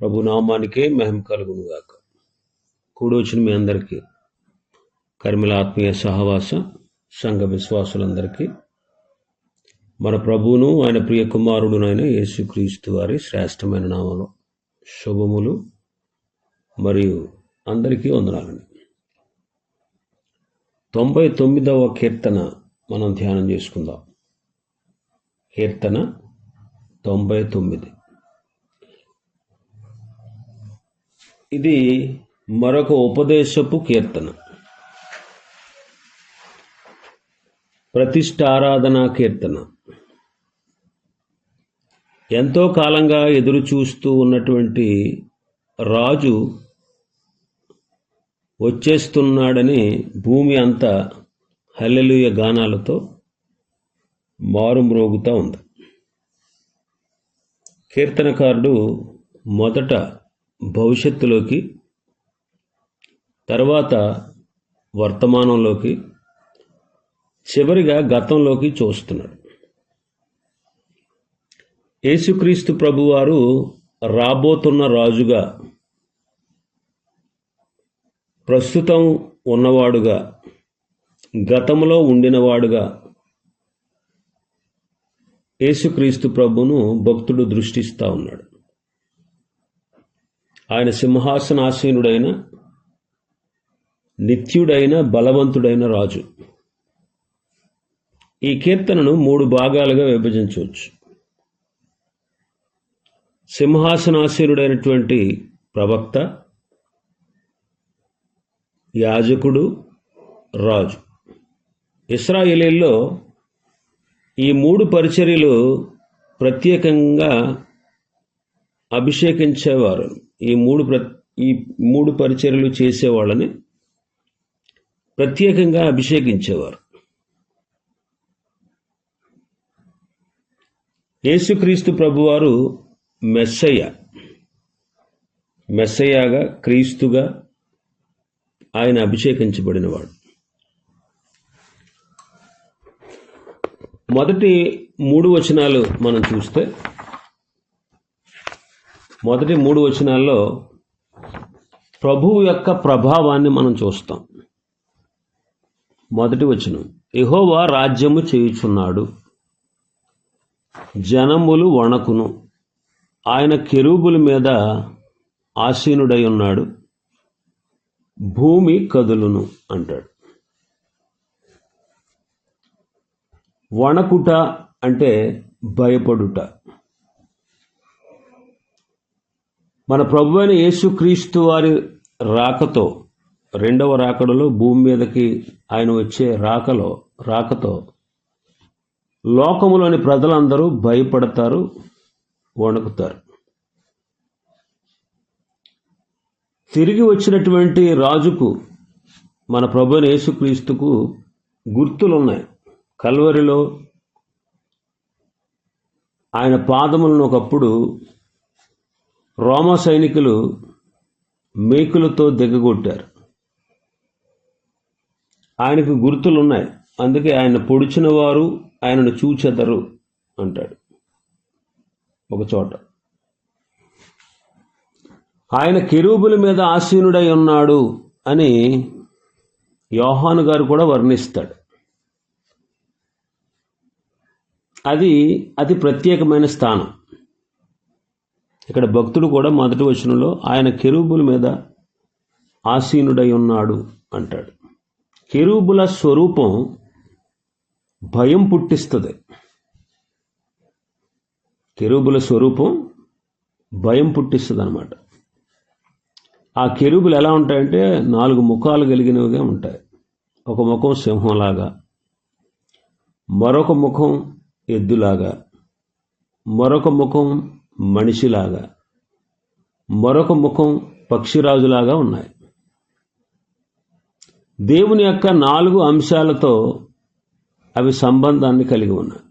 ప్రభు నామానికే మహిమ కలుగును గాక కూడొచ్చిన మీ అందరికీ కర్మిల ఆత్మీయ సహవాస సంఘ విశ్వాసులందరికీ మన ప్రభువును ఆయన ప్రియ కుమారుడునైన యేసుక్రీస్తు వారి శ్రేష్టమైన నామంలో శుభములు మరియు అందరికీ వందనాలండి తొంభై తొమ్మిదవ కీర్తన మనం ధ్యానం చేసుకుందాం. కీర్తన తొంభై తొమ్మిది. ఇది మరొక ఉపదేశపు కీర్తన. ప్రతిష్టారాధనా కీర్తన. ఎంతో కాలంగా ఎదురు చూస్తూ ఉన్నటువంటి రాజు వచ్చేస్తున్నాడని భూమి అంతా హల్లెలూయ గానాలతో మారుమ్రోగుతూ ఉంది. కీర్తనకారుడు మొదట భవిష్యత్తులోకి తర్వాత వర్తమానంలోకి చివరిగా గతంలోకి చూస్తున్నాడు. యేసుక్రీస్తు ప్రభువారు రాబోతున్న రాజుగా ప్రస్తుతం ఉన్నవాడుగా గతంలో ఉండినవాడుగా యేసుక్రీస్తు ప్రభును భక్తుడు దృష్టిస్తూ ఉన్నాడు. ఆయన సింహాసనాసీనుడైన నిత్యుడైన బలవంతుడైన రాజు. ఈ కీర్తనను మూడు భాగాలుగా విభజించవచ్చు. సింహాసనాసీనుడైనటువంటి ప్రవక్త యాజకుడు రాజు. ఇస్రాయేలీల్లో ఈ మూడు పరిచర్యలు ప్రత్యేకంగా అభిషేకించేవారు. ఈ మూడు ప్ర ఈ మూడు పరిచర్యలు చేసేవాళ్ళని ప్రత్యేకంగా అభిషేకించేవారు. యేసుక్రీస్తు ప్రభువారు మెస్సయ్య. మెస్సయ్యగా క్రీస్తుగా ఆయన అభిషేకించబడినవాడు. మొదటి మూడు వచనాలు మనం చూస్తే మొదటి మూడు వచనాల్లో ప్రభువు యొక్క ప్రభావాన్ని మనం చూస్తాం. మొదటి వచనం ఎహోవా రాజ్యము చేయుచున్నాడు జనములు వణకును ఆయన కెరూబుల మీద ఆసీనుడై ఉన్నాడు భూమి కదులును అంటాడు. వణకుట అంటే భయపడుట. మన ప్రభు అయిన యేసుక్రీస్తు వారి రాకతో రెండవ రాకడలో భూమి మీదకి ఆయన వచ్చే రాకలో రాకతో లోకములోని ప్రజలందరూ భయపడతారు వణుకుతారు. తిరిగి వచ్చినటువంటి రాజుకు మన ప్రభు యేసుక్రీస్తుకు గుర్తులున్నాయి. కల్వరిలో ఆయన పాదములను ఒకప్పుడు రోమా సైనికులు మేకులతో దిగగొట్టారు. ఆయనకు గుర్తులున్నాయి. అందుకే ఆయన పొడిచిన వారు ఆయనను చూచెదరు అంటాడు. ఒక చోట. ఆయన కెరూబుల మీద ఆసీనుడై ఉన్నాడు అని యోహాను గారు కూడా వర్ణిస్తాడు. అది అతి ప్రత్యేకమైన స్థానం. ఇక్కడ భక్తుడు కూడా మొదటి వచనంలో ఆయన కెరూబుల మీద ఆసీనుడై ఉన్నాడు అంటాడు. కెరూబుల స్వరూపం భయం పుట్టిస్తుంది. కెరూబుల స్వరూపం భయం పుట్టిస్తుంది అనమాట ఆ కెరూబులు ఎలా ఉంటాయంటే నాలుగు ముఖాలు కలిగినవిగా ఉంటాయి. ఒక ముఖం సింహంలాగా మరొక ముఖం ఎద్దులాగా మరొక ముఖం మనిషిలాగా. మరొక ముఖం పక్షిరాజులాగా ఉన్నాయి. దేవుని యొక్క నాలుగు అంశాలతో అవి సంబంధాన్ని కలిగి ఉన్నాయి.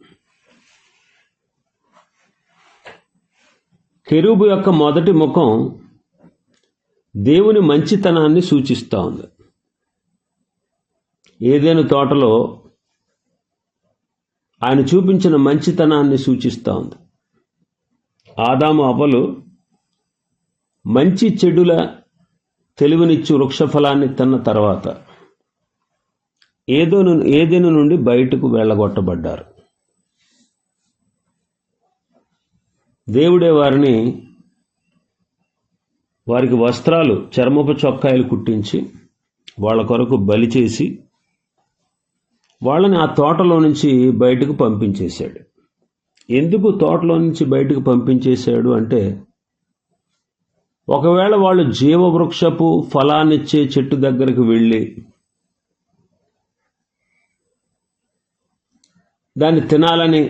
కెరూబు యొక్క మొదటి ముఖం దేవుని మంచితనాన్ని సూచిస్తూ ఉంది. ఏదైనా తోటలో ఆయన చూపించిన మంచితనాన్ని సూచిస్తూ ఉంది. ఆదాము అవ్వలు మంచి చెడుల తెలివినిచ్చు వృక్షఫలాన్ని తిన్న తర్వాత ఏదో ఏదెను నుండి బయటకు వెళ్ళగొట్టబడ్డారు. దేవుడే వారిని వారికి వస్త్రాలు చర్మపు చొక్కాయలు కుట్టించి వాళ్ళ కొరకు బలి చేసి వాళ్ళని ఆ తోటలో నుంచి బయటకు పంపించేశాడు. ఎందుకు తోటలో నుంచి బయటకు పంపించేశాడు అంటే ఒకవేళ వాళ్ళు జీవవృక్షపు ఫలాన్నిచ్చే చెట్టు దగ్గరకు వెళ్ళి దాన్ని తినాలని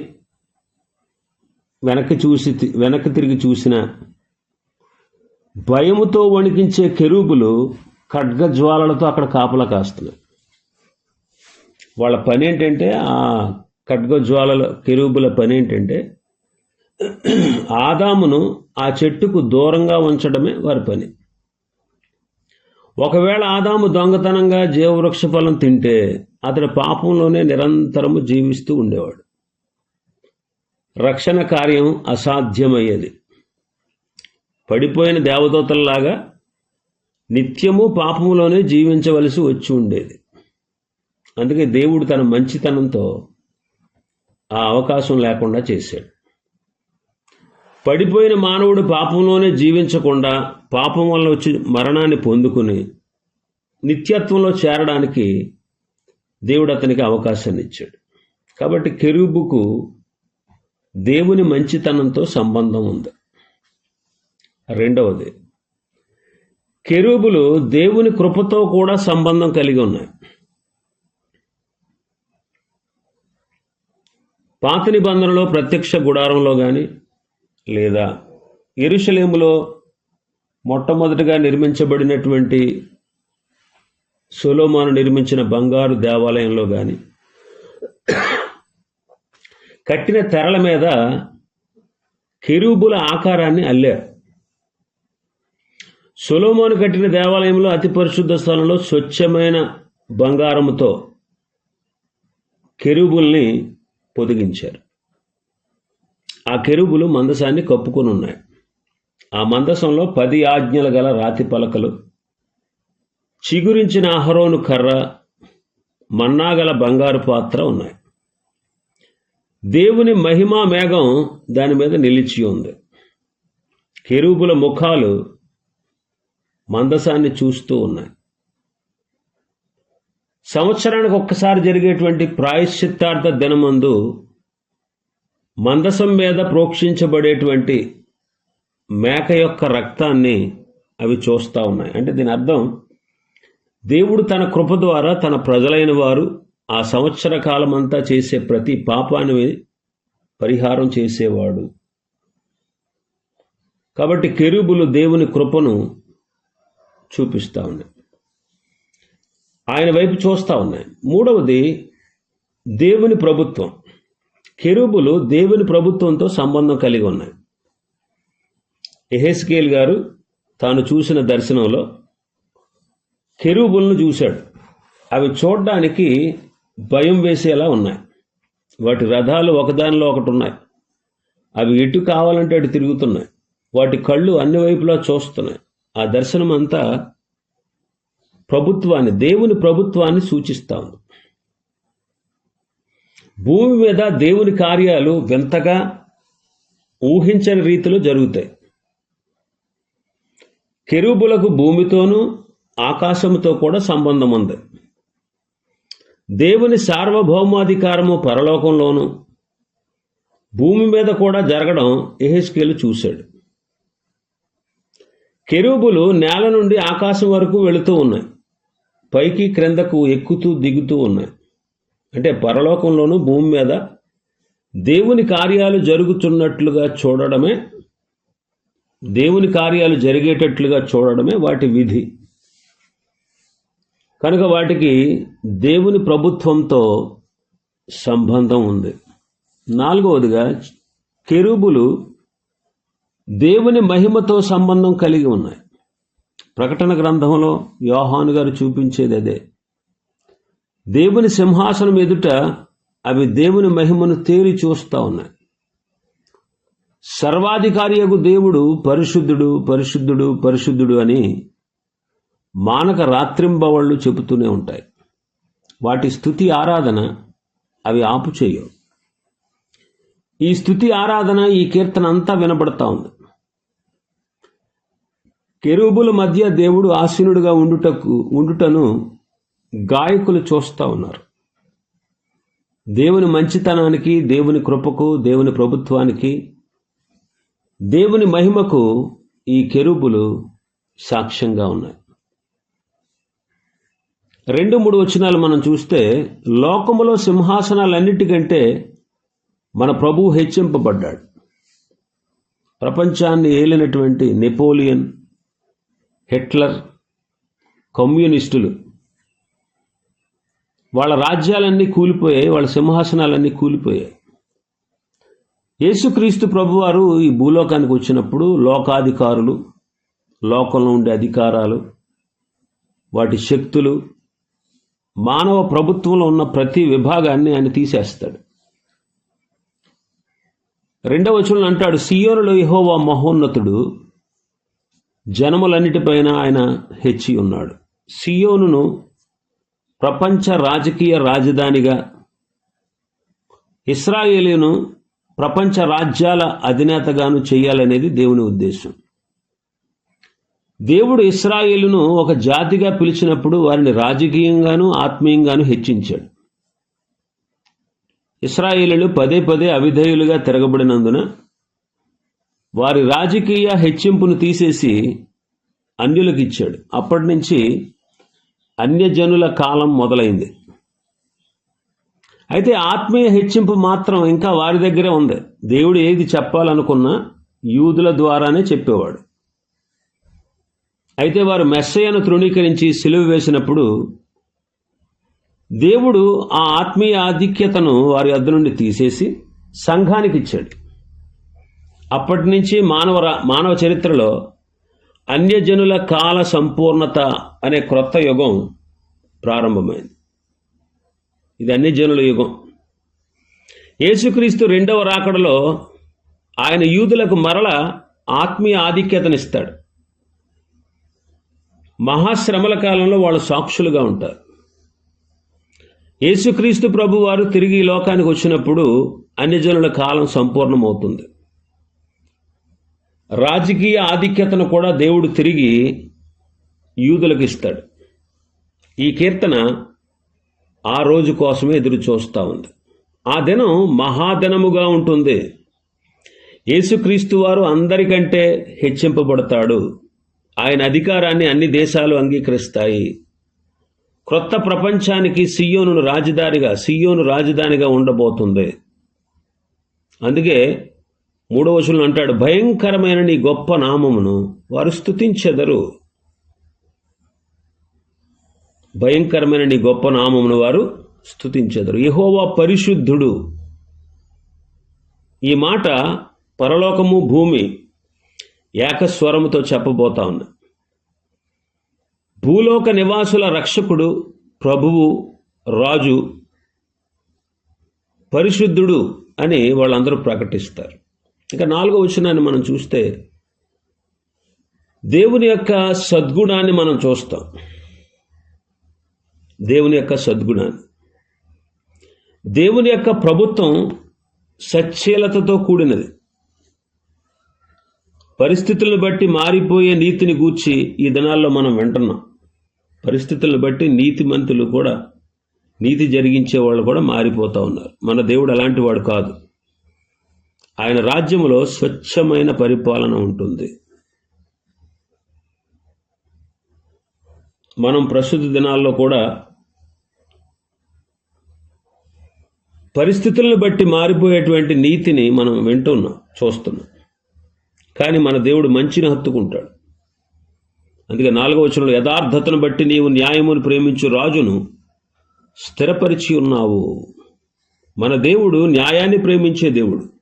వెనక్కి చూసి వెనక్కి తిరిగి చూసిన భయముతో వణికించే కెరూబులు ఖడ్గజ్వాలలతో అక్కడ కాపలా కాస్తున్నాయి. వాళ్ళ పని ఏంటంటే ఆ ఖడ్గజ్వాలల కెరూబుల పని ఏంటంటే ఆదామును ఆ చెట్టుకు దూరంగా ఉంచడమే వారి పని. ఒకవేళ ఆదాము దొంగతనంగా జీవవృక్ష ఫలం తింటే అతడు పాపంలోనే నిరంతరము జీవిస్తూ ఉండేవాడు. రక్షణ కార్యం అసాధ్యమయ్యేది. పడిపోయిన దేవదూతల్లాగా నిత్యము పాపములోనే జీవించవలసి వచ్చి ఉండేది. అందుకే దేవుడు తన మంచితనంతో ఆ అవకాశం లేకుండా చేశాడు. పడిపోయిన మానవుడు పాపంలోనే జీవించకుండా పాపం వల్ల వచ్చి మరణాన్ని పొందుకుని నిత్యత్వంలో చేరడానికి దేవుడు అతనికి అవకాశాన్ని ఇచ్చాడు. కాబట్టి కెరూబుకు దేవుని మంచితనంతో సంబంధం ఉంది. రెండవది కెరూబులు దేవుని కృపతో కూడా సంబంధం కలిగి ఉన్నాయి. పాత నిబంధనలో ప్రత్యక్ష గుడారంలో కానీ లేదా ఎరుషలేములో మొట్టమొదటిగా నిర్మించబడినటువంటి సొలోమాను నిర్మించిన బంగారు దేవాలయంలో కానీ కట్టిన తెరల మీద కెరూబుల ఆకారాన్ని అల్లారు. సొలోమోను కట్టిన దేవాలయంలో అతి పరిశుద్ధ స్థలంలో స్వచ్ఛమైన బంగారముతో కెరూబుల్ని పొదిగించారు. ఆ కెరుబులు మందసాన్ని కప్పుకొని ఉన్నాయి ఆ మందసంలో పది ఆజ్ఞలు గల రాతి పలకలు చిగురించిన అహరోను కర్ర మన్నాగల బంగారు పాత్ర ఉన్నాయి. దేవుని మహిమా మేఘం దాని మీద నిలిచి ఉంది. కెరూబుల ముఖాలు మందసాన్ని చూస్తూ ఉన్నాయి. సంవత్సరానికి ఒక్కసారి జరిగేటువంటి ప్రాయశ్చిత్తార్థ దినమందు మందసం మీద ప్రోక్షించబడేటువంటి మేక యొక్క రక్తాన్ని అవి చూస్తూ ఉన్నాయి. అంటే దీని అర్థం దేవుడు తన కృప ద్వారా తన ప్రజలైన వారు ఆ సంవత్సర కాలమంతా చేసే ప్రతి పాపాన్ని పరిహారం చేసేవాడు. కాబట్టి కెరుబులు దేవుని కృపను చూపిస్తూ ఉన్నాయి. ఆయన వైపు చూస్తూ ఉన్నాయి. మూడవది దేవుని ప్రభుత్వం. కెరూబులు దేవుని ప్రభుత్వంతో సంబంధం కలిగి ఉన్నాయి. ఎహెస్కేల్ గారు తాను చూసిన దర్శనంలో కెరూబులను చూశాడు. అవి చూడడానికి భయం వేసేలా ఉన్నాయి. వాటి రథాలు ఒకదానిలో ఒకటి ఉన్నాయి అవి ఎటు కావాలంటే అటు తిరుగుతున్నాయి. వాటి కళ్ళు అన్ని వైపులా చూస్తున్నాయి. ఆ దర్శనం అంతా ప్రభుత్వాన్ని దేవుని ప్రభుత్వాన్ని సూచిస్తా ఉంది భూమి మీద దేవుని కార్యాలు వింతగా ఊహించని రీతిలో జరుగుతాయి. కెరూబులకు భూమితోనూ ఆకాశముతో కూడా సంబంధం ఉంది దేవుని సార్వభౌమాధికారము పరలోకంలోనూ భూమి మీద కూడా జరగడం ఎహెస్కేలు చూశాడు. కెరూబులు నేల నుండి ఆకాశం వరకు వెళుతూ ఉన్నాయి. పైకి క్రిందకు ఎక్కుతూ దిగుతూ ఉన్నాయి. అంటే పరలోకంలోనూ భూమి మీద దేవుని కార్యాలు జరుగుతున్నట్లుగా చూడడమే దేవుని కార్యాలు జరిగేటట్లుగా చూడడమే వాటి విధి. కనుక వాటికి దేవుని ప్రభుత్వంతో సంబంధం ఉంది. నాలుగవదిగా కెరూబులు దేవుని మహిమతో సంబంధం కలిగి ఉన్నాయి. ప్రకటన గ్రంథంలో యోహాను గారు చూపించేది అదే. దేవుని సింహాసనం ఎదుట అవి దేవుని మహిమను తేరి చూస్తూ ఉన్నాయి. సర్వాధికారియకు దేవుడు పరిశుద్ధుడు పరిశుద్ధుడు పరిశుద్ధుడు అని మానక రాత్రింబవళ్ళు చెబుతూనే ఉంటాయి. వాటి స్థుతి ఆరాధన అవి ఆపు చేయవు ఈ స్థుతి ఆరాధన ఈ కీర్తన అంతా వినబడతా ఉంది. కెరూబుల మధ్య దేవుడు ఆసీనుడుగా ఉండుటకు ఉండుటను గాయకులు చూస్తూ ఉన్నారు. దేవుని మంచితనానికి దేవుని కృపకు దేవుని ప్రభుత్వానికి దేవుని మహిమకు ఈ కెరూబులు సాక్ష్యంగా ఉన్నాయి. రెండు మూడు వచనాలు మనం చూస్తే లోకములో సింహాసనాలన్నిటికంటే మన ప్రభువు హెచ్చింపబడ్డాడు. ప్రపంచాన్ని ఏలినటువంటి నెపోలియన్ హిట్లర్ కమ్యూనిస్టులు. వాళ్ళ రాజ్యాలన్నీ కూలిపోయాయి వాళ్ళ సింహాసనాలన్నీ కూలిపోయాయి. యేసుక్రీస్తు ప్రభువారు ఈ భూలోకానికి వచ్చినప్పుడు లోకాధికారులు లోకంలో ఉండే అధికారాలు వాటి శక్తులు మానవ ప్రభుత్వంలో ఉన్న ప్రతి విభాగాన్ని ఆయన తీసేస్తాడు. రెండవ వచనంలో అంటాడు సియోనులో యహోవా మహోన్నతుడు జనములన్నిటిపైన ఆయన హెచ్చి ఉన్నాడు. సియోనును ప్రపంచ రాజకీయ రాజధానిగా ఇస్రాయేలీను ప్రపంచ రాజ్యాల అధినేతగాను చేయాలనేది దేవుని ఉద్దేశం. దేవుడు ఇస్రాయేలును ఒక జాతిగా పిలిచినప్పుడు వారిని రాజకీయంగాను ఆత్మీయంగాను హెచ్చించాడు. ఇస్రాయేలీలు పదే పదే అవిధేయులుగా తిరగబడినందున వారి రాజకీయ హెచ్చింపును తీసేసి అన్యులకు ఇచ్చాడు అప్పటి నుంచి అన్యజనుల కాలం మొదలైంది. అయితే ఆత్మీయ హెచ్చింపు మాత్రం ఇంకా వారి దగ్గరే ఉంది. దేవుడు ఏది చెప్పాలనుకున్నా యూదుల ద్వారానే చెప్పేవాడు. అయితే వారు మెస్సయ్యను తృణీకరించి సిలువ వేసినప్పుడు దేవుడు ఆ ఆత్మీయ ఆధిక్యతను వారి అద్దు నుండి తీసేసి సంఘానికి ఇచ్చాడు అప్పటి నుంచి మానవ రా- మానవ చరిత్రలో అన్యజనుల కాల సంపూర్ణత అనే క్రొత్త యుగం ప్రారంభమైంది. ఇది అన్యజనుల యుగం. యేసుక్రీస్తు రెండవ రాకడలో ఆయన యూదులకు మరల ఆత్మీయ ఆధిక్యతనిస్తాడు. మహాశ్రమల కాలంలో వాళ్ళు సాక్షులుగా ఉంటారు. యేసుక్రీస్తు ప్రభువారు తిరిగి ఈ లోకానికి వచ్చినప్పుడు అన్యజనుల కాలం సంపూర్ణమవుతుంది. రాజకీయ ఆధిక్యతను కూడా దేవుడు తిరిగి యూదులకు ఇస్తాడు ఈ కీర్తన ఆ రోజు కోసమే ఎదురు చూస్తూ ఉంది. ఆ దినం మహాదినముగా ఉంటుంది. యేసుక్రీస్తు వారు అందరికంటే హెచ్చింపబడతాడు. ఆయన అధికారాన్ని అన్ని దేశాలు అంగీకరిస్తాయి. క్రొత్త ప్రపంచానికి సియోను రాజధానిగా సియోను రాజధానిగా ఉండబోతుంది. అందుకే మూడవ వచనం అంటాడు భయంకరమైన నీ గొప్ప నామమును వారు స్థుతించెదరు భయంకరమైన నీ గొప్ప నామమును వారు స్థుతించెదరు యహోవా పరిశుద్ధుడు. ఈ మాట పరలోకము భూమి ఏకస్వరముతో చెప్పబోతా ఉన్నా భూలోక నివాసుల రక్షకుడు ప్రభువు రాజు పరిశుద్ధుడు అని వాళ్ళందరూ ప్రకటిస్తారు. ఇక నాలుగో వచనాన్ని మనం చూస్తే దేవుని యొక్క సద్గుణాన్ని మనం చూస్తాం. దేవుని యొక్క సద్గుణాన్ని. దేవుని యొక్క ప్రభుత్వం సచ్చీలతతో కూడినది. పరిస్థితులను బట్టి మారిపోయే నీతిని గూర్చి ఈ దినాల్లో మనం వింటున్నాం. పరిస్థితులను బట్టి నీతిమంతులు కూడా నీతి జరిగించే వాళ్ళు కూడా మారిపోతూ ఉన్నారు. మన దేవుడు అలాంటి వాడు కాదు. ఆయన రాజ్యములో స్వచ్ఛమైన పరిపాలన ఉంటుంది. మనం ప్రస్తుత దినాల్లో కూడా పరిస్థితులను బట్టి మారిపోయేటువంటి నీతిని మనం వింటున్నాం చూస్తున్నాం. కానీ మన దేవుడు మంచిని హత్తుకుంటాడు. అందుకే నాలుగవ వచనంలో యథార్థతను బట్టి నీవు న్యాయమును ప్రేమించు రాజును స్థిరపరిచి ఉన్నావు. మన దేవుడు న్యాయాన్ని ప్రేమించే దేవుడు.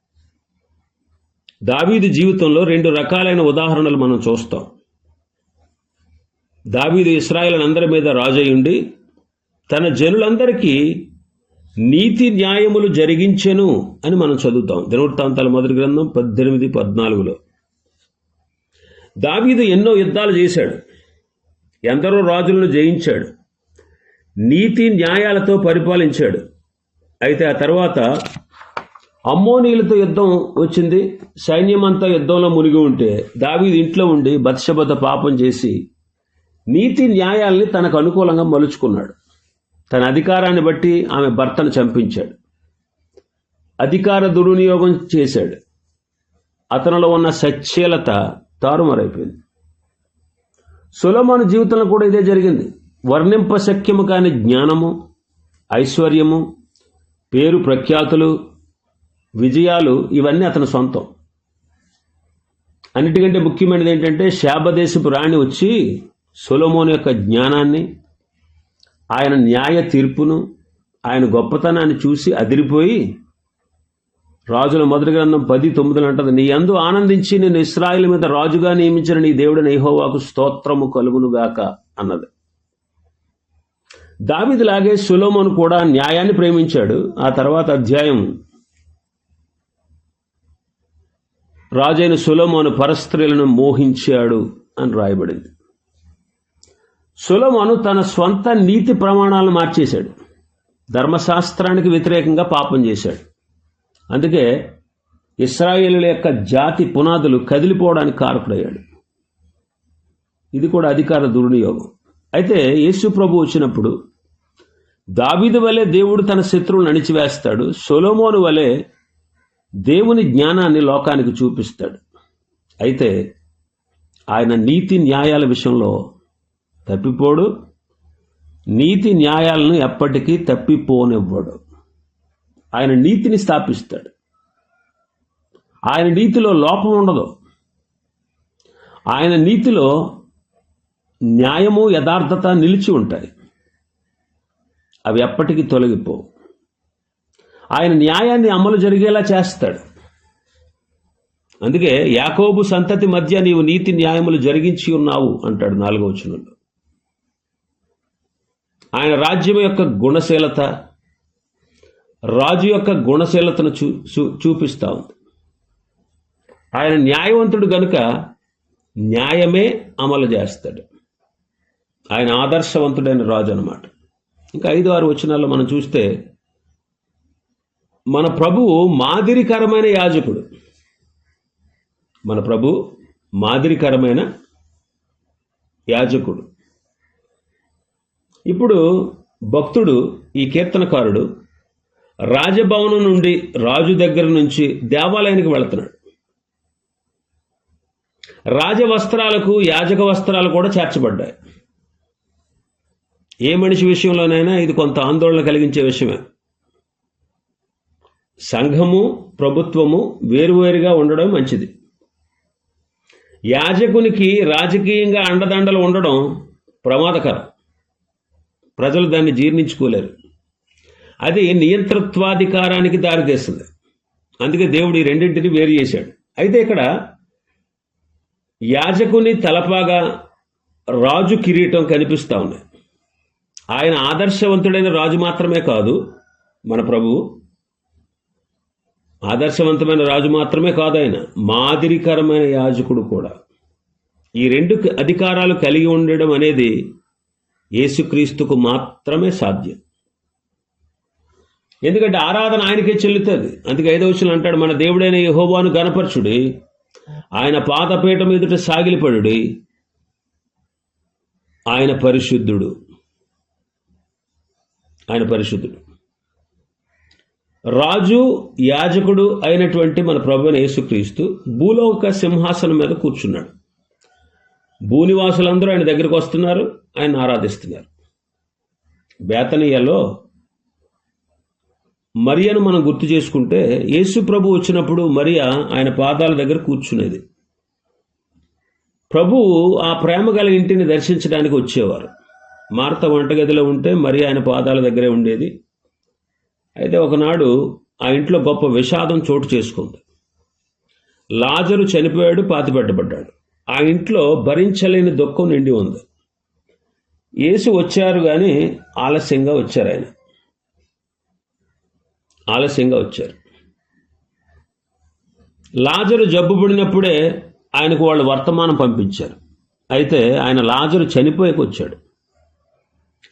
దావీదు జీవితంలో రెండు రకాలైన ఉదాహరణలు మనం చూస్తాం. దావీదు ఇస్రాయేల్ అందరి మీద రాజయ్యుండి తన జనులందరికీ నీతి న్యాయములు జరిగించెను అని మనం చదువుతాం. దినవృత్తాంతాల మొదటి గ్రంథం పద్దెనిమిది పద్నాలుగులో. దావీదు ఎన్నో యుద్ధాలు చేశాడు. ఎందరో రాజులను జయించాడు. నీతి న్యాయాలతో పరిపాలించాడు. అయితే ఆ తర్వాత అమ్మోనీలతో యుద్ధం వచ్చింది. సైన్యమంతా యుద్ధంలో మునిగి ఉంటే దావీదు ఇంట్లో ఉండి బత్సబద్ధ పాపం చేసి నీతి న్యాయాల్ని తనకు అనుకూలంగా మలుచుకున్నాడు. తన అధికారాన్ని బట్టి ఆమె భర్తను చంపించాడు. అధికార దుర్వినియోగం చేశాడు. అతనిలో ఉన్న సచ్ఛీలత తారుమారైపోయింది. సులమాను జీవితంలో కూడా ఇదే జరిగింది. వర్ణింపశక్యము కాని జ్ఞానము ఐశ్వర్యము పేరు ప్రఖ్యాతులు విజయాలు ఇవన్నీ అతని సొంతం. అన్నిటికంటే ముఖ్యమైనది ఏంటంటే శాబదేశపు రాణి వచ్చి సొలమోన్ యొక్క జ్ఞానాన్ని ఆయన న్యాయ తీర్పును ఆయన గొప్పతనాన్ని చూసి అదిరిపోయి రాజుల మొదటి గ్రంథం పది తొమ్మిదిలో అంటది నీ అందు ఆనందించి నేను ఇస్రాయిల్ మీద రాజుగా నియమించిన నీ దేవుడిని యెహోవాకు స్తోత్రము కలుగునుగాక అన్నది. దావిదిలాగే సులోమోను కూడా న్యాయాన్ని ప్రేమించాడు. ఆ తర్వాత అధ్యాయం రాజైన సులోమోను పరస్త్రీలను మోహించాడు అని రాయబడింది. సులమోను తన స్వంత నీతి ప్రమాణాలను మార్చేశాడు. ధర్మశాస్త్రానికి వ్యతిరేకంగా పాపం చేశాడు. అందుకే ఇస్రాయేలుల యొక్క జాతి పునాదులు కదిలిపోవడానికి కారకుడయ్యాడు. ఇది కూడా అధికార దుర్వినియోగం. అయితే యేసు ప్రభు వచ్చినప్పుడు దావిదు వలె దేవుడు తన శత్రువులను అణిచివేస్తాడు సొలోమోను వలె దేవుని జ్ఞానాన్ని లోకానికి చూపిస్తాడు. అయితే ఆయన నీతి న్యాయాల విషయంలో తప్పిపోడు. నీతి న్యాయాలను ఎప్పటికీ తప్పిపోనివ్వడు. ఆయన నీతిని స్థాపిస్తాడు. ఆయన నీతిలో లోపం ఉండదు. ఆయన నీతిలో న్యాయము యథార్థత నిలిచి ఉంటాయి. అవి ఎప్పటికీ తొలగిపోవు. ఆయన న్యాయాన్ని అమలు జరిగేలా చేస్తాడు. అందుకే యాకోబు సంతతి మధ్య నీవు నీతి న్యాయములు జరిగించి ఉన్నావు అంటాడు నాలుగో వచనంలో. ఆయన రాజ్యం యొక్క గుణశీలత రాజు యొక్క గుణశీలతను చూ చూ- చూపిస్తా ఉంది. ఆయన న్యాయవంతుడు గనుక న్యాయమే అమలు చేస్తాడు. ఆయన ఆదర్శవంతుడైన రాజు అన్నమాట. ఇంకా ఐదు ఆరు వచనాల్లో మనం చూస్తే మన ప్రభువు మాదిరికరమైన యాజకుడు. మన ప్రభు మాదిరికరమైన యాజకుడు. ఇప్పుడు భక్తుడు ఈ కీర్తనకారుడు రాజభవనం నుండి రాజు దగ్గర నుంచి దేవాలయానికి వెళుతున్నాడు. రాజ వస్త్రాలకు యాజక వస్త్రాలు కూడా చేర్చబడ్డాయి. ఏ మనిషి విషయంలోనైనా ఇది కొంత ఆందోళన కలిగించే విషయమే. సంఘము ప్రభుత్వము వేరువేరుగా ఉండడం మంచిది. యాజకునికి రాజకీయంగా అండదండలు ఉండడం ప్రమాదకరం. ప్రజలు దాన్ని జీర్ణించుకోలేరు. అది నియంతృత్వాధికారానికి దారితీస్తుంది. అందుకే దేవుడు ఈ రెండింటిని వేరు చేశాడు. అయితే ఇక్కడ యాజకుని తలపాగా రాజు కిరీటం కనిపిస్తూ ఉన్నాయి ఆయన ఆదర్శవంతుడైన రాజు మాత్రమే కాదు మన ప్రభువు ఆదర్శవంతమైన రాజు మాత్రమే కాదు ఆయన మాదిరికరమైన యాజకుడు కూడా. ఈ రెండు అధికారాలు కలిగి ఉండడం అనేది యేసుక్రీస్తుకు మాత్రమే సాధ్యం. ఎందుకంటే ఆరాధన ఆయనకే చెల్లుతుంది. అందుకే ఐదో వచ్చిన అంటాడు మన దేవుడైన యహోబాను గనపరచుడి ఆయన పాతపీఠం ఎదుట సాగిలిపడుడి ఆయన పరిశుద్ధుడు. ఆయన పరిశుద్ధుడు. రాజు యాజకుడు అయినటువంటి మన ప్రభుని యేసుక్రీస్తు భూలోక సింహాసనం మీద కూర్చున్నాడు. భూనివాసులందరూ ఆయన దగ్గరికి వస్తున్నారు ఆయన ఆరాధిస్తున్నారు. బేతనీయలో మరియను మనం గుర్తు చేసుకుంటే యేసు ప్రభు వచ్చినప్పుడు మరియా ఆయన పాదాల దగ్గర కూర్చునేది. ప్రభువు ఆ ప్రేమ గల ఇంటిని దర్శించడానికి వచ్చేవారు. మార్త వంటగదిలో ఉంటే మరి ఆయన పాదాల దగ్గరే ఉండేది. అయితే ఒకనాడు ఆ ఇంట్లో గొప్ప విషాదం చోటు చేసుకుంది. లాజరు చనిపోయాడు పాతిపెట్టబడ్డాడు ఆ ఇంట్లో భరించలేని దుఃఖం నిండి ఉంది. యేసు వచ్చారు కానీ ఆలస్యంగా వచ్చారు ఆయన. ఆలస్యంగా వచ్చారు. లాజరు జబ్బు పడినప్పుడే ఆయనకు వాళ్ళు వర్తమానం పంపించారు. అయితే ఆయన లాజరు చనిపోయాక వచ్చాడు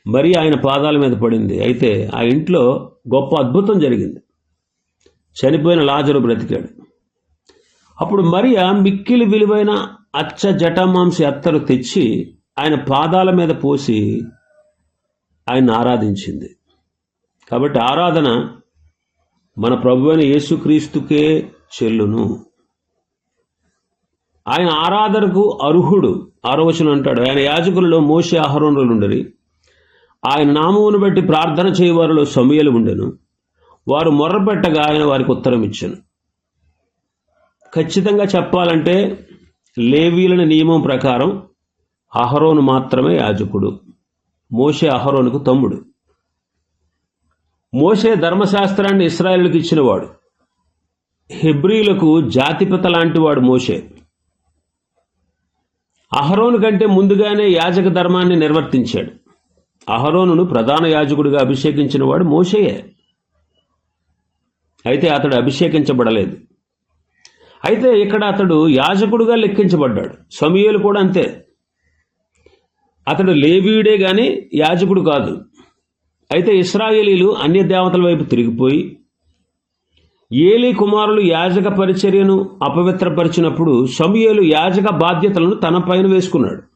మరి ఆయన పాదాల మీద పడింది. అయితే ఆ ఇంట్లో గొప్ప అద్భుతం జరిగింది. చనిపోయిన లాజరు బ్రతికాడు. అప్పుడు మరియా మిక్కిలి విలువైన అచ్చ జటామాంసి అత్తరు తెచ్చి ఆయన పాదాల మీద పోసి ఆయన ఆరాధించింది. కాబట్టి ఆరాధన మన ప్రభు అయిన యేసుక్రీస్తుకే చెల్లును. ఆయన ఆరాధనకు అర్హుడు. ఆరోచన అంటాడు. ఆయన యాజకులలో మోసే ఆహరణలు ఉండరి. ఆయన నామమును బట్టి ప్రార్థన చేయవారిలో సమయలు ఉండెను. వారు మొర్రపెట్టగా ఆయన వారికి ఉత్తరం ఇచ్చాను. ఖచ్చితంగా చెప్పాలంటే లేవీల నియమం ప్రకారం అహరోను మాత్రమే యాజకుడు. మోషే అహరోనుకు తమ్ముడు. మోషే ధర్మశాస్త్రాన్ని ఇస్రాయేలుకి ఇచ్చినవాడు. హెబ్రీలకు జాతిపిత లాంటివాడు మోషే. అహరోను కంటే ముందుగానే యాజక ధర్మాన్ని నిర్వర్తించాడు. అహరోనును ప్రధాన యాజకుడిగా అభిషేకించిన వాడు మోషయే. అయితే అతడు అభిషేకించబడలేదు. అయితే ఇక్కడ అతడు యాజకుడుగా లెక్కించబడ్డాడు. సమీయులు కూడా అంతే. అతడు లేవీయుడే గాని యాజకుడు కాదు. అయితే ఇస్రాయేలీలు అన్య దేవతల వైపు తిరిగిపోయి ఏలీ కుమారులు యాజక పరిచర్యను అపవిత్రపరిచినప్పుడు సమూయేలు యాజక బాధ్యతలను తన పైన వేసుకున్నాడు.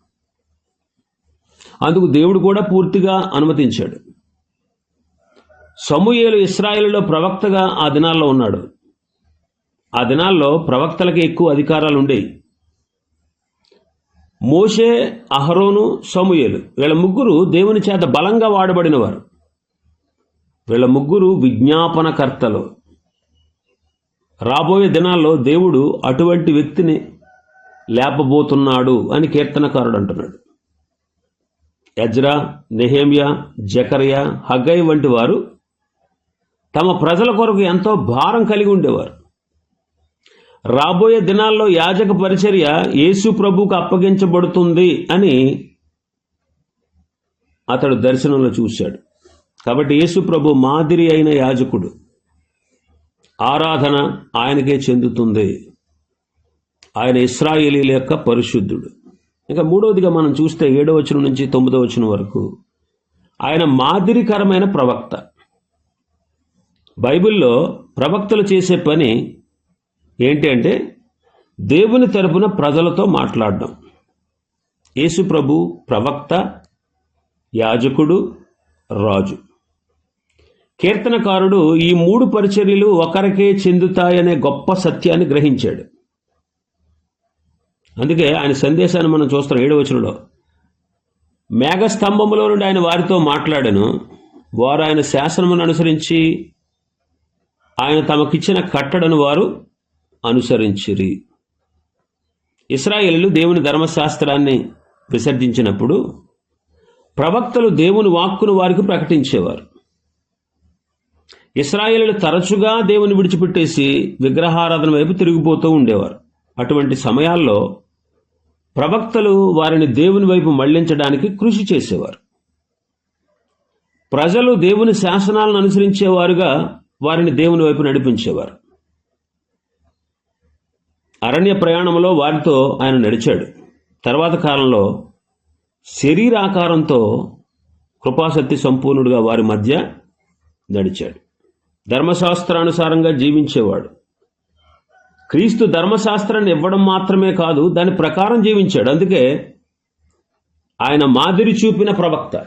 అందుకు దేవుడు కూడా పూర్తిగా అనుమతించాడు. సమూయేలు ఇస్రాయేల్లో ప్రవక్తగా ఆ దినాల్లో ఉన్నాడు. ఆ దినాల్లో ప్రవక్తలకి ఎక్కువ అధికారాలు ఉండేవి మోషే అహరోను సమూయేలు వీళ్ళ ముగ్గురు దేవుని చేత బలంగా వాడబడినవారు. వీళ్ళ ముగ్గురు విజ్ఞాపనకర్తలు. రాబోయే దినాల్లో దేవుడు అటువంటి వ్యక్తిని లేపబోతున్నాడు అని కీర్తనకారుడు అంటున్నాడు. ఎజ్రా నెహేమియా జకరియా హగ్గై వంటి వారు తమ ప్రజల కొరకు ఎంతో భారం కలిగి ఉండేవారు. రాబోయే దినాల్లో యాజక పరిచర్య యేసు ప్రభుకు అప్పగించబడుతుంది అని అతడు దర్శనంలో చూశాడు. కాబట్టి యేసు ప్రభు మాదిరి అయిన యాజకుడు. ఆరాధన ఆయనకే చెందుతుంది. ఆయన ఇస్రాయేలీల యొక్క పరిశుద్ధుడు. ఇంకా మూడవదిగా మనం చూస్తే ఏడవ వచనం నుంచి తొమ్మిదవ వచనం వరకు ఆయన మాదిరికరమైన ప్రవక్త. బైబిల్లో ప్రవక్తలు చేసే పని ఏంటి అంటే దేవుని తరపున ప్రజలతో మాట్లాడడం. యేసు ప్రభు ప్రవక్త యాజకుడు రాజు. కీర్తనకారుడు ఈ మూడు పరిచర్యలు ఒకరికే చెందుతాయనే గొప్ప సత్యాన్ని గ్రహించాడు. అందుకే ఆయన సందేశాన్ని మనం చూస్తాం ఏడవ వచనంలో. మేఘస్తంభములో నుండి ఆయన వారితో మాట్లాడను. వారు ఆయన శాసనమును అనుసరించి ఆయన తమకిచ్చిన కట్టడను వారు అనుసరించిరి. ఇస్రాయేలీలు దేవుని ధర్మశాస్త్రాన్ని విసర్జించినప్పుడు ప్రవక్తలు దేవుని వాక్కును వారికి ప్రకటించేవారు. ఇస్రాయేలీలు తరచుగా దేవుని విడిచిపెట్టేసి విగ్రహారాధన వైపు తిరిగిపోతూ ఉండేవారు. అటువంటి సమయాల్లో ప్రవక్తలు వారిని దేవుని వైపు మళ్ళించడానికి కృషి చేసేవారు. ప్రజలు దేవుని శాసనాలను అనుసరించేవారుగా వారిని దేవుని వైపు నడిపించేవారు. అరణ్య ప్రయాణంలో వారితో ఆయన నడిచాడు. తర్వాత కాలంలో శరీరాకారంతో కృపాశక్తి సంపూర్ణుడుగా వారి మధ్య నడిచాడు. ధర్మశాస్త్రానుసారంగా జీవించేవాడు. క్రీస్తు ధర్మశాస్త్రాన్ని ఇవ్వడం మాత్రమే కాదు దాని ప్రకారం జీవించాడు. అందుకే ఆయన మాదిరి చూపిన ప్రవక్త.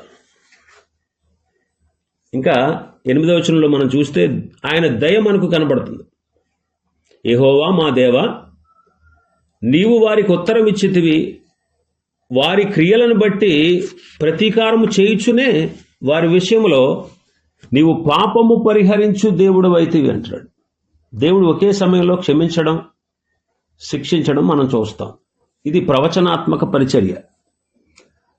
ఇంకా ఎనిమిదవ వచనంలో మనం చూస్తే ఆయన దయ మనకు కనబడుతుంది. ఏహోవా మా దేవా నీవు వారికి ఉత్తరం ఇచ్చితివి వారి క్రియలను బట్టి ప్రతీకారము చేయుచునే వారి విషయంలో నీవు పాపము పరిహరించు దేవుడు అయితివి అంటాడు దేవుడు ఒకే సమయంలో క్షమించడం శిక్షించడం మనం చూస్తాం. ఇది ప్రవచనాత్మక పరిచర్య.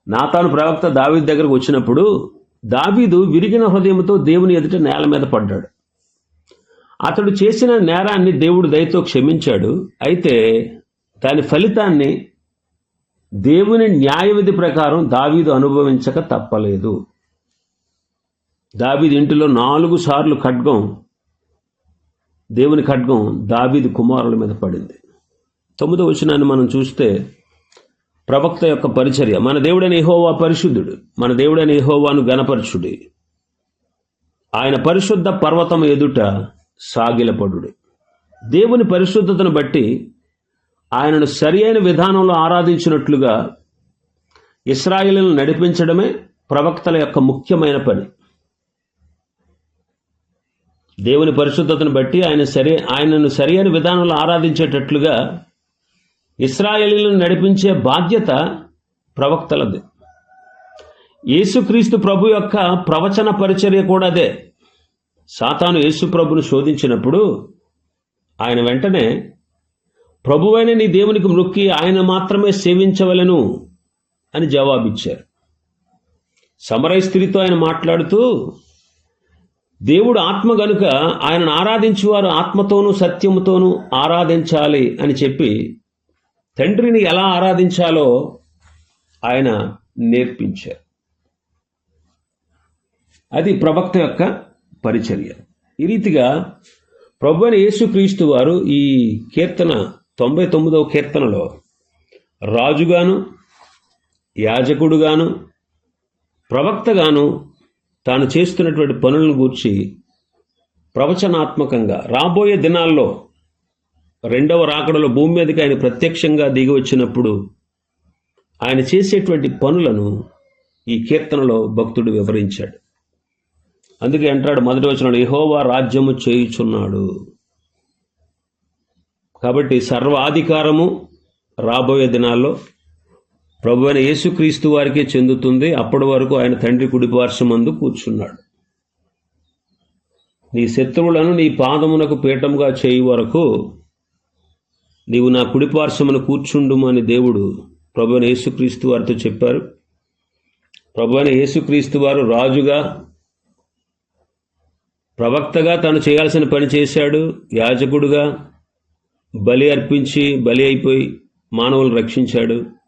నాతాను ప్రవక్త దావీదు దగ్గరకు వచ్చినప్పుడు దావీదు విరిగిన హృదయంతో దేవుని ఎదుట నేల మీద పడ్డాడు. అతడు చేసిన నేరాన్ని దేవుడు దయతో క్షమించాడు. అయితే దాని ఫలితాన్ని దేవుని న్యాయవిధి ప్రకారం దావీదు అనుభవించక తప్పలేదు. దావీదు ఇంటిలో నాలుగు సార్లు ఖడ్గం దేవుని ఖడ్గం దావీదు కుమారుల మీద పడింది. తొమ్మిదో వచనాన్ని మనం చూస్తే ప్రవక్త యొక్క పరిచర్య. మన దేవుడని ఎహోవా పరిశుద్ధుడు. మన దేవుడని ఎహోవాను గణపరచుడి ఆయన పరిశుద్ధ పర్వతం ఎదుట సాగిలపడుడి. దేవుని పరిశుద్ధతను బట్టి ఆయనను సరియైన విధానంలో ఆరాధించినట్లుగా ఇస్రాయిలను నడిపించడమే ప్రవక్తల యొక్క ముఖ్యమైన పని. దేవుని పరిశుద్ధతను బట్టి ఆయన సరి ఆయనను సరియైన విధానంలో ఆరాధించేటట్లుగా ఇస్రాయేలీలను నడిపించే బాధ్యత ప్రవక్తలది. యేసుక్రీస్తు ప్రభు యొక్క ప్రవచన పరిచర్య కూడా అదే. సాతాను యేసు ప్రభును శోధించినప్పుడు ఆయన వెంటనే ప్రభువైన నీ దేవునికి మృక్కి ఆయన మాత్రమే సేవించవలను అని జవాబిచ్చారు. సమరయ స్త్రీతో ఆయన మాట్లాడుతూ దేవుడు ఆత్మ గనుక ఆయనను ఆరాధించేవారు ఆత్మతోనూ సత్యముతోనూ ఆరాధించాలి అని చెప్పి తండ్రిని ఎలా ఆరాధించాలో ఆయన నేర్పించారు. అది ప్రవక్త యొక్క పరిచర్య. ఈ రీతిగా ప్రభు అయిన యేసుక్రీస్తు వారు ఈ కీర్తన తొంభై తొమ్మిదవ కీర్తనలో రాజుగాను యాజకుడుగాను ప్రవక్తగాను తాను చేస్తున్నటువంటి పనులను గూర్చి ప్రవచనాత్మకంగా రాబోయే దినాల్లో రెండవ రాకడలో భూమి మీదకి ఆయన ప్రత్యక్షంగా దిగి వచ్చినప్పుడు ఆయన చేసేటువంటి పనులను ఈ కీర్తనలో భక్తుడు వివరించాడు. అందుకే అంటాడు మొదటి వచ్చినాడు యహోవా రాజ్యము చేయుచున్నాడు. కాబట్టి సర్వాధికారము రాబోయే దినాల్లో ప్రభు అయిన యేసుక్రీస్తు వారికే చెందుతుంది. అప్పటి వరకు ఆయన తండ్రి కుడిపార్శ్వమందు కూర్చున్నాడు. నీ శత్రువులను నీ పాదమునకు పీఠముగా చేయి వరకు నీవు నా కుడిపార్శ్వమును కూర్చుండుము అని దేవుడు ప్రభు అయిన యేసుక్రీస్తు వారితో చెప్పారు. ప్రభు అయిన యేసుక్రీస్తు వారు రాజుగా ప్రవక్తగా తను చేయాల్సిన పని చేశాడు. యాజకుడుగా బలి అర్పించి బలి అయిపోయి మానవులను రక్షించాడు.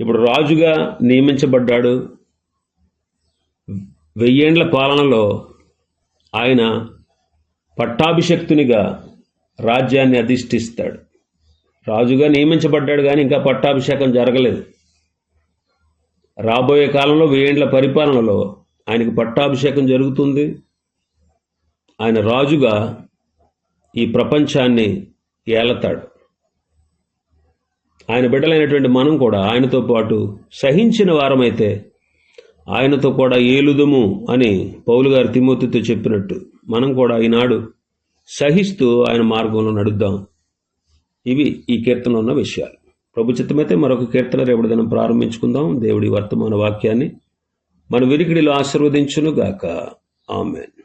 ఇప్పుడు రాజుగా నియమించబడ్డాడు. వెయ్యేండ్ల పాలనలో ఆయన పట్టాభిషక్తునిగా రాజ్యాన్ని అధిష్ఠిస్తాడు. రాజుగా నియమించబడ్డాడు కానీ ఇంకా పట్టాభిషేకం జరగలేదు. రాబోయే కాలంలో వెయ్యేండ్ల పరిపాలనలో ఆయనకు పట్టాభిషేకం జరుగుతుంది. ఆయన రాజుగా ఈ ప్రపంచాన్ని ఏలతాడు. ఆయన బిడ్డలైనటువంటి మనం కూడా ఆయనతో పాటు సహించిన వారమైతే ఆయనతో కూడా ఏలుదము అని పౌలు గారు తిమోతితో చెప్పినట్టు మనం కూడా ఈనాడు సహిస్తూ ఆయన మార్గంలో నడుద్దాం. ఇవి ఈ కీర్తనలో ఉన్న విషయాలు. ప్రభు చిత్తమైతే మరొక కీర్తన రేపటి దినం ప్రారంభించుకుందాం. దేవుడి వర్తమాన వాక్యాన్ని మన విరికిడిలో ఆశీర్వదించునుగాక. ఆమెన్.